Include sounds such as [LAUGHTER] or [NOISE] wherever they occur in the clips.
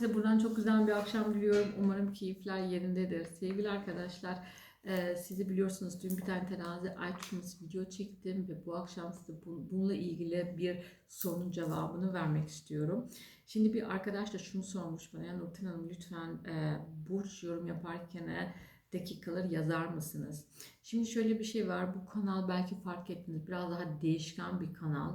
size buradan çok güzel bir akşam diliyorum. Umarım keyifler yerindedir. Sevgili arkadaşlar, e, sizi biliyorsunuz dün bir tane terazi ay tutması video çektim ve bu akşam size bu- bununla ilgili bir sorunun cevabını vermek istiyorum. Şimdi bir arkadaş da şunu sormuş bana, yani Nurten Hanım lütfen e, burç yorum yaparken e, dakikaları yazar mısınız? Şimdi şöyle bir şey var, bu kanal belki fark ettiniz biraz daha değişken bir kanal.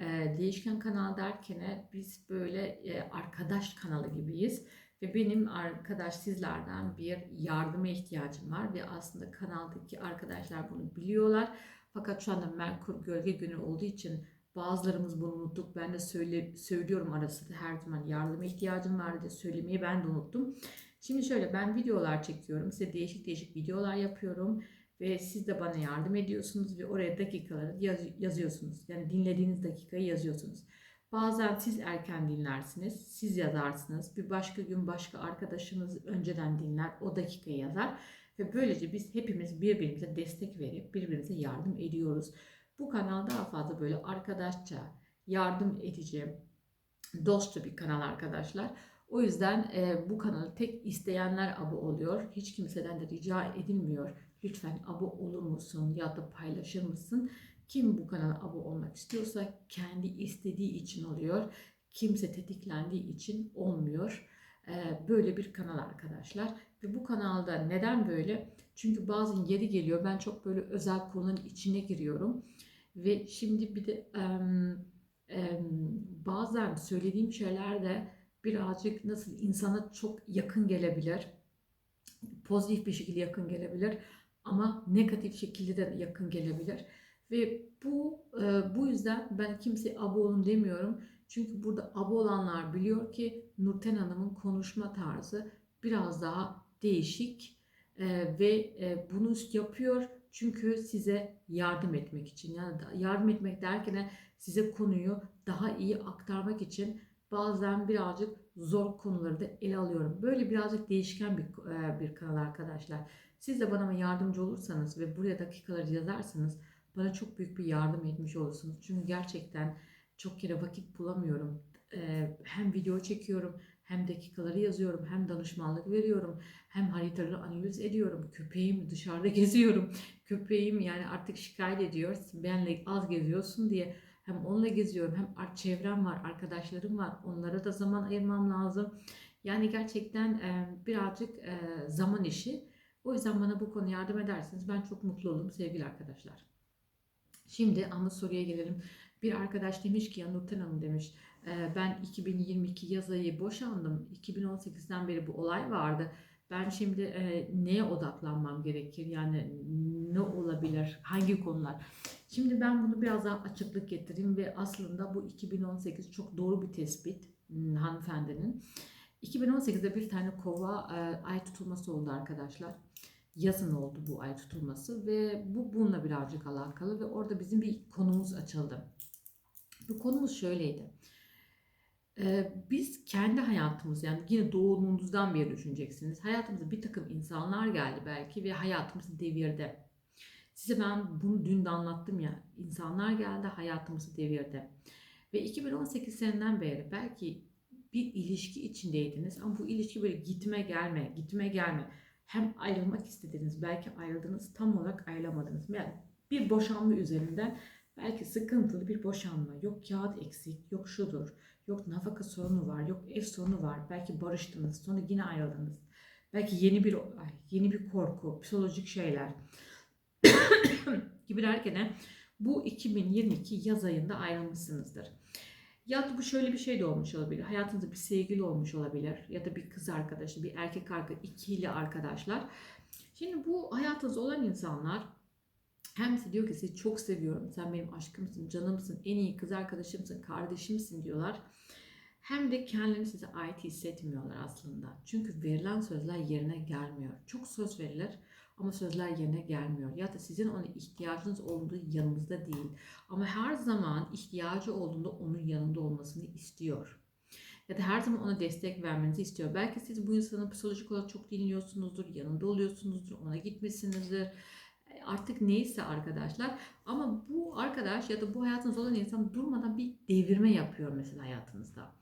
Ee, değişken kanal derken biz böyle e, arkadaş kanalı gibiyiz ve benim arkadaş sizlerden bir yardıma ihtiyacım var ve aslında kanaldaki arkadaşlar bunu biliyorlar. Fakat şu anda Merkur gölge günü olduğu için bazılarımız bunu unuttuk. Ben de söyle, söylüyorum arasında her zaman yardıma ihtiyacım var diye söylemeyi ben de unuttum. Şimdi şöyle ben videolar çekiyorum. Size değişik değişik videolar yapıyorum ve siz de bana yardım ediyorsunuz ve oraya dakikaları yaz- yazıyorsunuz. Yani dinlediğiniz dakikayı yazıyorsunuz. Bazen siz erken dinlersiniz, siz yazarsınız. Bir başka gün başka arkadaşınız önceden dinler, o dakikayı yazar. Ve böylece biz hepimiz birbirimize destek verip birbirimize yardım ediyoruz. Bu kanal daha fazla böyle arkadaşça, yardım edici, dostça bir kanal arkadaşlar. O yüzden e, bu kanalı tek isteyenler abo oluyor. Hiç kimseden de rica edilmiyor. Lütfen abo olur musun ya da paylaşır mısın? Kim bu kanala abo olmak istiyorsa kendi istediği için oluyor. Kimse tetiklendiği için olmuyor. E, böyle bir kanal arkadaşlar. Ve bu kanalda neden böyle? Çünkü bazen yeri geliyor ben çok böyle özel konuların içine giriyorum. Ve şimdi bir de bazen söylediğim şeyler de birazcık nasıl insana çok yakın gelebilir. Pozitif bir şekilde yakın gelebilir ama negatif şekilde de yakın gelebilir. Ve bu e, bu yüzden ben kimseye abo olun demiyorum. Çünkü burada abo olanlar biliyor ki Nurten Hanım'ın konuşma tarzı biraz daha değişik E, ve e, bunu yapıyor çünkü size yardım etmek için. Yani yardım etmek derken size konuyu daha iyi aktarmak için bazen birazcık zor konuları da ele alıyorum. Böyle birazcık değişken bir e, bir kanal arkadaşlar. Siz de bana yardımcı olursanız ve buraya dakikaları yazarsanız bana çok büyük bir yardım etmiş olursunuz. Çünkü gerçekten çok kere vakit bulamıyorum. Hem video çekiyorum, hem dakikaları yazıyorum, hem danışmanlık veriyorum, hem haritaları analiz ediyorum. Köpeğim dışarıda [LAUGHS] geziyorum. Köpeğim yani artık şikayet ediyor. Benle az geziyorsun diye. Hem onunla geziyorum hem çevrem var, arkadaşlarım var. Onlara da zaman ayırmam lazım. Yani gerçekten birazcık zaman işi. O yüzden bana bu konu yardım ederseniz ben çok mutlu olurum sevgili arkadaşlar. Şimdi ana soruya gelelim. Bir arkadaş demiş ki ya Nurten Hanım demiş e, ben 2022 yaz ayı boşandım. 2018'den beri bu olay vardı. Ben şimdi e, neye odaklanmam gerekir? Yani ne olabilir? Hangi konular? Şimdi ben bunu biraz daha açıklık getireyim ve aslında bu 2018 çok doğru bir tespit hmm, hanımefendinin. 2018'de bir tane kova e, ay tutulması oldu arkadaşlar. Yazın oldu bu ay tutulması ve bu bununla birazcık alakalı ve orada bizim bir konumuz açıldı. Bu konumuz şöyleydi. E, biz kendi hayatımız yani yine doğumunuzdan beri düşüneceksiniz. Hayatımıza bir takım insanlar geldi belki ve hayatımızı devirdi. Size ben bunu dün de anlattım ya. İnsanlar geldi hayatımızı devirdi. Ve 2018 seneden beri belki bir ilişki içindeydiniz ama bu ilişki böyle gitme gelme, gitme gelme. Hem ayrılmak istediniz, belki ayrıldınız, tam olarak ayrılamadınız. Yani bir boşanma üzerinden belki sıkıntılı bir boşanma. Yok kağıt eksik, yok şudur, yok nafaka sorunu var, yok ev sorunu var. Belki barıştınız, sonra yine ayrıldınız. Belki yeni bir yeni bir korku, psikolojik şeyler [COUGHS] gibi derken bu 2022 yaz ayında ayrılmışsınızdır. Ya da bu şöyle bir şey de olmuş olabilir. Hayatınızda bir sevgili olmuş olabilir. Ya da bir kız arkadaşı, bir erkek arkadaşı, ikili arkadaşlar. Şimdi bu hayatınızda olan insanlar hem size diyor ki sizi çok seviyorum, sen benim aşkımsın, canımsın, en iyi kız arkadaşımsın, kardeşimsin diyorlar. Hem de kendilerini size ait hissetmiyorlar aslında. Çünkü verilen sözler yerine gelmiyor. Çok söz verilir ama sözler yerine gelmiyor. Ya da sizin ona ihtiyacınız olduğu yanınızda değil. Ama her zaman ihtiyacı olduğunda onun yanında olmasını istiyor. Ya da her zaman ona destek vermenizi istiyor. Belki siz bu insanı psikolojik olarak çok dinliyorsunuzdur, yanında oluyorsunuzdur, ona gitmişsinizdir. artık neyse arkadaşlar ama bu arkadaş ya da bu hayatınızda olan insan durmadan bir devirme yapıyor mesela hayatınızda.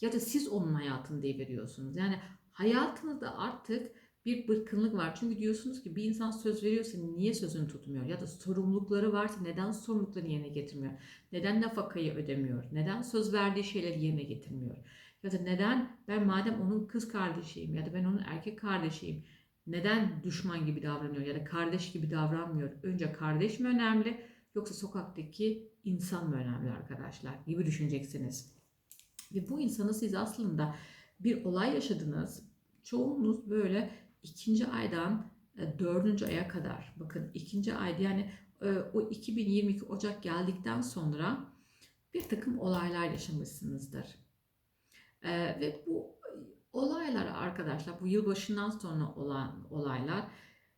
Ya da siz onun hayatını deviriyorsunuz. Yani hayatınızda artık bir bıkkınlık var. Çünkü diyorsunuz ki bir insan söz veriyorsa niye sözünü tutmuyor? Ya da sorumlulukları varsa neden sorumluluklarını yerine getirmiyor? Neden nafakayı ödemiyor? Neden söz verdiği şeyleri yerine getirmiyor? Ya da neden ben madem onun kız kardeşiyim ya da ben onun erkek kardeşiyim neden düşman gibi davranıyor ya da kardeş gibi davranmıyor? Önce kardeş mi önemli yoksa sokaktaki insan mı önemli arkadaşlar gibi düşüneceksiniz. Ve bu insanı siz aslında bir olay yaşadınız. Çoğunuz böyle ikinci aydan e, dördüncü aya kadar bakın ikinci ayda yani e, o 2022 Ocak geldikten sonra bir takım olaylar yaşamışsınızdır. E, ve bu olaylar arkadaşlar bu yılbaşından sonra olan olaylar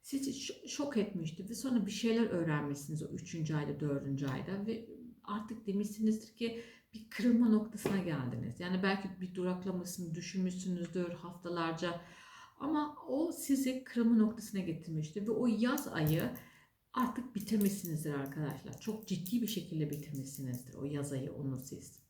sizi şok etmişti ve sonra bir şeyler öğrenmişsiniz o üçüncü ayda dördüncü ayda ve artık demişsinizdir ki bir kırılma noktasına geldiniz. Yani belki bir duraklamasını düşünmüşsünüzdür haftalarca ama o sizi kırılma noktasına getirmiştir ve o yaz ayı artık bitirmişsinizdir arkadaşlar. Çok ciddi bir şekilde bitirmişsinizdir o yaz ayı onu siz.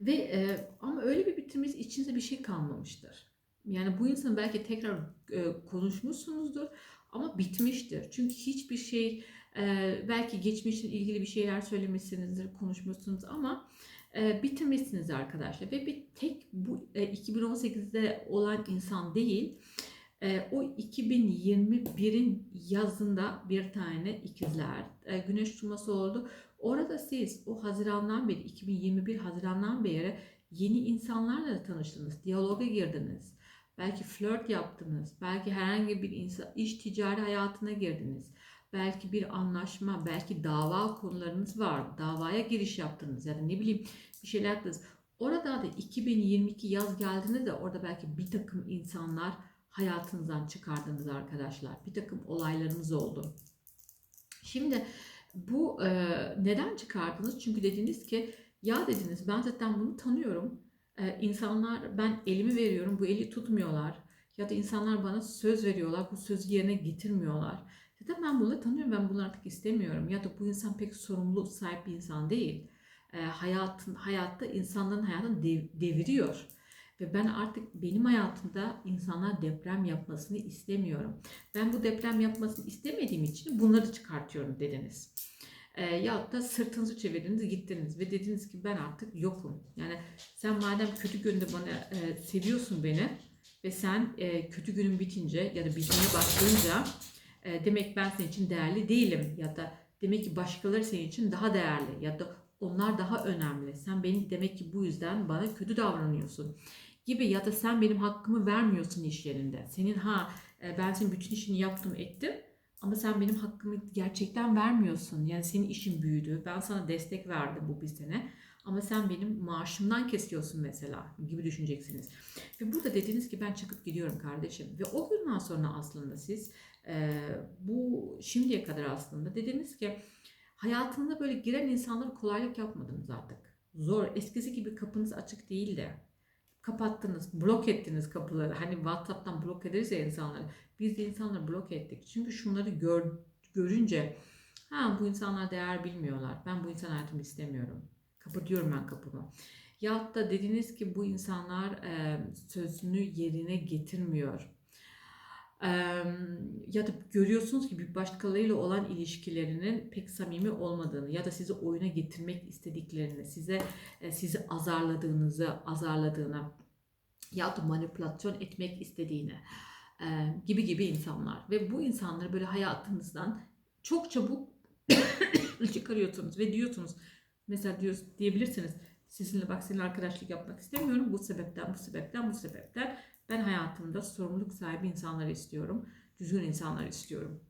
Ve e, ama öyle bir bitirmiş içinizde bir şey kalmamıştır. Yani bu insan belki tekrar e, konuşmuşsunuzdur ama bitmiştir. Çünkü hiçbir şey e, belki geçmişle ilgili bir şeyler söylemişsinizdir, konuşmuşsunuz ama e, bitirmişsiniz arkadaşlar. Ve bir tek bu e, 2018'de olan insan değil, e, o 2021'in yazında bir tane ikizler e, güneş tutulması oldu. Orada siz o Haziran'dan beri 2021 Haziran'dan beri yeni insanlarla tanıştınız, diyaloga girdiniz. Belki flört yaptınız, belki herhangi bir insan, iş ticari hayatına girdiniz. Belki bir anlaşma, belki dava konularınız var. Davaya giriş yaptınız ya da ne bileyim bir şeyler yaptınız. Orada da 2022 yaz geldiğinde de orada belki bir takım insanlar hayatınızdan çıkardınız arkadaşlar. Bir takım olaylarınız oldu. Şimdi bu e, neden çıkardınız? Çünkü dediniz ki ya dediniz ben zaten bunu tanıyorum. E, insanlar ben elimi veriyorum bu eli tutmuyorlar. Ya da insanlar bana söz veriyorlar bu sözü yerine getirmiyorlar. Da ben bunları tanıyorum ben bunu artık istemiyorum. Ya da bu insan pek sorumluluk sahip bir insan değil. E, hayatın hayatta insanların hayatını dev, deviriyor. Ve ben artık benim hayatımda insanlar deprem yapmasını istemiyorum. Ben bu deprem yapmasını istemediğim için bunları çıkartıyorum dediniz. E, ya da sırtınızı çevirdiniz gittiniz ve dediniz ki ben artık yokum. Yani sen madem kötü günde bana e, seviyorsun beni ve sen e, kötü günün bitince ya da bitmeye başlayınca demek ben senin için değerli değilim ya da demek ki başkaları senin için daha değerli ya da onlar daha önemli. Sen benim demek ki bu yüzden bana kötü davranıyorsun gibi ya da sen benim hakkımı vermiyorsun iş yerinde. Senin ha e, ben senin bütün işini yaptım ettim ama sen benim hakkımı gerçekten vermiyorsun. Yani senin işin büyüdü. Ben sana destek verdim bu bir sene. Ama sen benim maaşımdan kesiyorsun mesela gibi düşüneceksiniz. Ve burada dediniz ki ben çıkıp gidiyorum kardeşim. Ve o günden sonra aslında siz e, bu şimdiye kadar aslında dediniz ki hayatında böyle giren insanlara kolaylık yapmadınız artık. Zor. Eskisi gibi kapınız açık değil de kapattınız, blok ettiniz kapıları. Hani WhatsApp'tan blok ederiz ya insanları. Biz de insanları blok ettik. Çünkü şunları gör, görünce ha bu insanlar değer bilmiyorlar. Ben bu insan hayatımı istemiyorum. Kapatıyorum ben kapımı. Ya da dediniz ki bu insanlar e, sözünü yerine getirmiyor. E, ya da görüyorsunuz ki bir başkalarıyla olan ilişkilerinin pek samimi olmadığını ya da sizi oyuna getirmek istediklerini, size e, sizi azarladığınızı, azarladığını ya da manipülasyon etmek istediğini e, gibi gibi insanlar ve bu insanları böyle hayatınızdan çok çabuk [COUGHS] çıkarıyorsunuz ve diyorsunuz mesela diyor, diyebilirsiniz sizinle bak seninle arkadaşlık yapmak istemiyorum. Bu sebepten bu sebepten bu sebepten ben hayatımda sorumluluk sahibi insanları istiyorum düzgün insanlar istiyorum.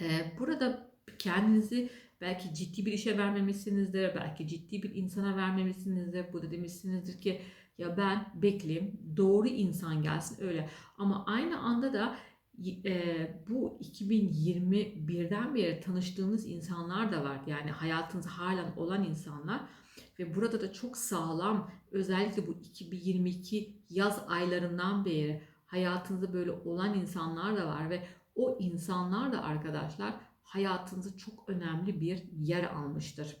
Ee, burada kendinizi belki ciddi bir işe vermemişsinizdir belki ciddi bir insana vermemişsinizdir. Burada demişsinizdir ki ya ben bekleyeyim doğru insan gelsin. Öyle. Ama aynı anda da e, bu 2021'den beri tanıştığınız insanlar da var. Yani hayatınız halen olan insanlar ve burada da çok sağlam özellikle bu 2022 yaz aylarından beri hayatınızda böyle olan insanlar da var ve o insanlar da arkadaşlar hayatınızda çok önemli bir yer almıştır.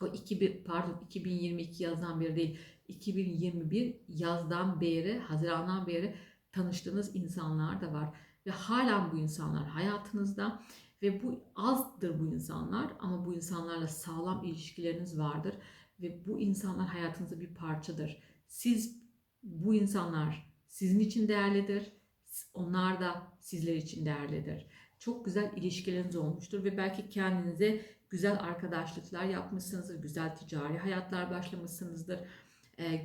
O 2000 pardon 2022 yazdan beri değil 2021 yazdan beri Haziran'dan beri tanıştığınız insanlar da var ve halen bu insanlar hayatınızda ve bu azdır bu insanlar ama bu insanlarla sağlam ilişkileriniz vardır ve bu insanlar hayatınızda bir parçadır. Siz bu insanlar sizin için değerlidir. Onlar da sizler için değerlidir. Çok güzel ilişkileriniz olmuştur ve belki kendinize güzel arkadaşlıklar yapmışsınızdır, güzel ticari hayatlar başlamışsınızdır.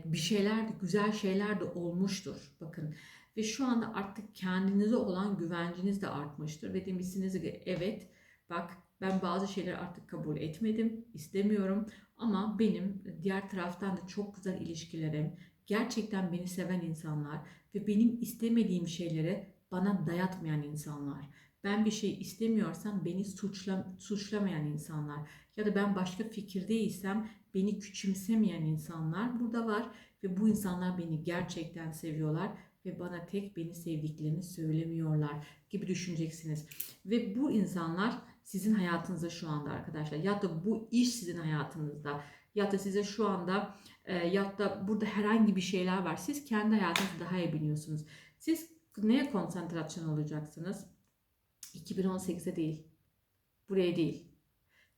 Bir şeyler de, güzel şeyler de olmuştur. Bakın ve şu anda artık kendinize olan güvenciniz de artmıştır ve demişsiniz ki evet bak ben bazı şeyleri artık kabul etmedim, istemiyorum ama benim diğer taraftan da çok güzel ilişkilerim, gerçekten beni seven insanlar ve benim istemediğim şeyleri bana dayatmayan insanlar. Ben bir şey istemiyorsam beni suçla, suçlamayan insanlar ya da ben başka fikirdeysem beni küçümsemeyen insanlar burada var ve bu insanlar beni gerçekten seviyorlar ve bana tek beni sevdiklerini söylemiyorlar gibi düşüneceksiniz. Ve bu insanlar sizin hayatınızda şu anda arkadaşlar ya da bu iş sizin hayatınızda ya da size şu anda e, ya da burada herhangi bir şeyler var. Siz kendi hayatınızı daha iyi biliyorsunuz. Siz neye konsantrasyon olacaksınız? 2018'e değil. Buraya değil.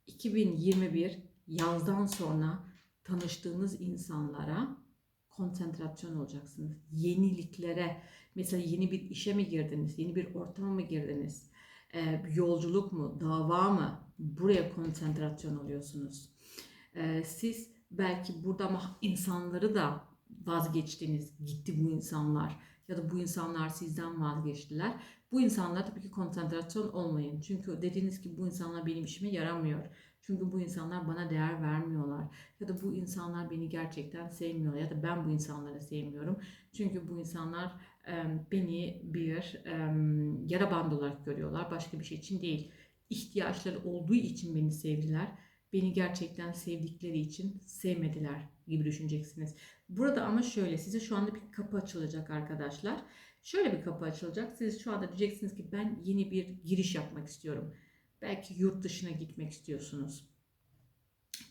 2021 yazdan sonra tanıştığınız insanlara konsantrasyon olacaksınız. Yeniliklere, mesela yeni bir işe mi girdiniz, yeni bir ortama mı girdiniz, ee, yolculuk mu, dava mı? Buraya konsantrasyon oluyorsunuz. Ee, siz belki burada ama insanları da vazgeçtiniz, gitti bu insanlar ya da bu insanlar sizden vazgeçtiler. Bu insanlar tabii ki konsantrasyon olmayın. Çünkü dediğiniz ki bu insanlar benim işime yaramıyor. Çünkü bu insanlar bana değer vermiyorlar. Ya da bu insanlar beni gerçekten sevmiyor. Ya da ben bu insanları sevmiyorum. Çünkü bu insanlar beni bir yara bandı olarak görüyorlar. Başka bir şey için değil. İhtiyaçları olduğu için beni sevdiler. Beni gerçekten sevdikleri için sevmediler gibi düşüneceksiniz. Burada ama şöyle size şu anda bir kapı açılacak arkadaşlar. Şöyle bir kapı açılacak. Siz şu anda diyeceksiniz ki ben yeni bir giriş yapmak istiyorum. Belki yurt dışına gitmek istiyorsunuz.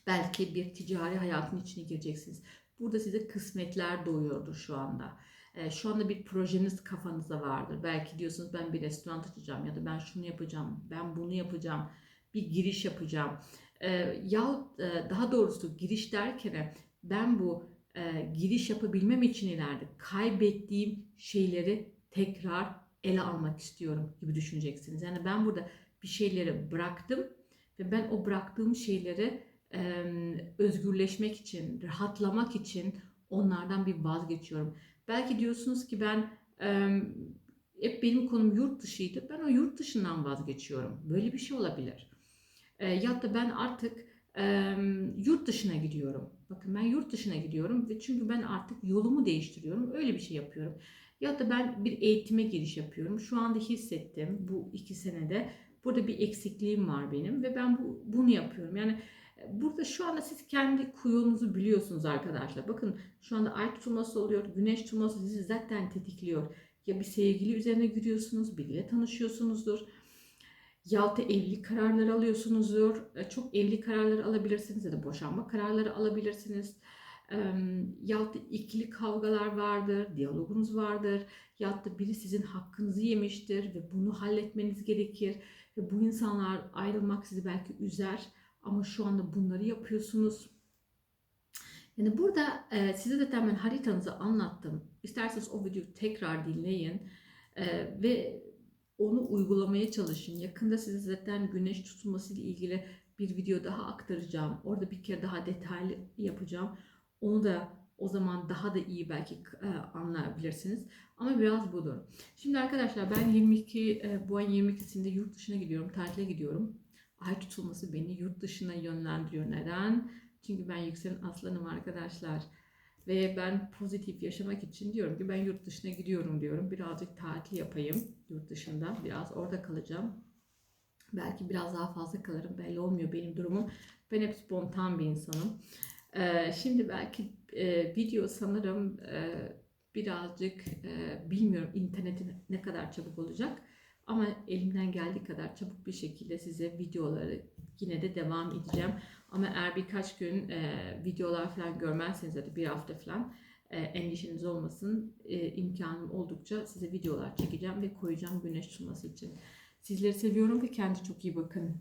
Belki bir ticari hayatın içine gireceksiniz. Burada size kısmetler doğuyordur şu anda. Ee, şu anda bir projeniz kafanızda vardır. Belki diyorsunuz ben bir restoran açacağım ya da ben şunu yapacağım, ben bunu yapacağım, bir giriş yapacağım. Ee, ya e, daha doğrusu giriş derken ben bu e, giriş yapabilmem için ileride kaybettiğim şeyleri tekrar ele almak istiyorum gibi düşüneceksiniz. Yani ben burada bir şeyleri bıraktım ve ben o bıraktığım şeyleri e, özgürleşmek için, rahatlamak için onlardan bir vazgeçiyorum. Belki diyorsunuz ki ben e, hep benim konum yurt dışıydı. Ben o yurt dışından vazgeçiyorum. Böyle bir şey olabilir. E, ya da ben artık e, yurt dışına gidiyorum. Bakın ben yurt dışına gidiyorum ve çünkü ben artık yolumu değiştiriyorum. Öyle bir şey yapıyorum. Ya da ben bir eğitime giriş yapıyorum. Şu anda hissettim bu iki senede burada bir eksikliğim var benim ve ben bu, bunu yapıyorum. Yani burada şu anda siz kendi kuyunuzu biliyorsunuz arkadaşlar. Bakın şu anda ay tutulması oluyor, güneş tutulması sizi zaten tetikliyor. Ya bir sevgili üzerine giriyorsunuz, biriyle tanışıyorsunuzdur. Yahut da evlilik kararları alıyorsunuzdur. Çok evlilik kararları alabilirsiniz ya da boşanma kararları alabilirsiniz. Yahut ikili kavgalar vardır, diyalogunuz vardır. Yahut biri sizin hakkınızı yemiştir ve bunu halletmeniz gerekir. Ve bu insanlar ayrılmak sizi belki üzer ama şu anda bunları yapıyorsunuz. Yani burada e, size zaten ben haritanızı anlattım. İsterseniz o videoyu tekrar dinleyin e, ve onu uygulamaya çalışın. Yakında size zaten güneş tutulması ile ilgili bir video daha aktaracağım. Orada bir kere daha detaylı yapacağım. Onu da o zaman daha da iyi belki e, anlayabilirsiniz. Ama biraz budur. Şimdi arkadaşlar ben 22 e, bu ayın 22'sinde yurt dışına gidiyorum. Tatile gidiyorum. Ay tutulması beni yurt dışına yönlendiriyor. Neden? Çünkü ben yükselen aslanım arkadaşlar. Ve ben pozitif yaşamak için diyorum ki ben yurt dışına gidiyorum diyorum. Birazcık tatil yapayım yurt dışında. Biraz orada kalacağım. Belki biraz daha fazla kalırım. Belli olmuyor benim durumum. Ben hep spontan bir insanım. Ee, şimdi belki e, video sanırım e, birazcık e, bilmiyorum internetin ne kadar çabuk olacak. Ama elimden geldiği kadar çabuk bir şekilde size videoları yine de devam edeceğim. Ama eğer birkaç gün e, videolar falan görmezseniz ya da bir hafta falan e, endişeniz olmasın. E, imkanım oldukça size videolar çekeceğim ve koyacağım güneş tutması için. Sizleri seviyorum ve kendi çok iyi bakın.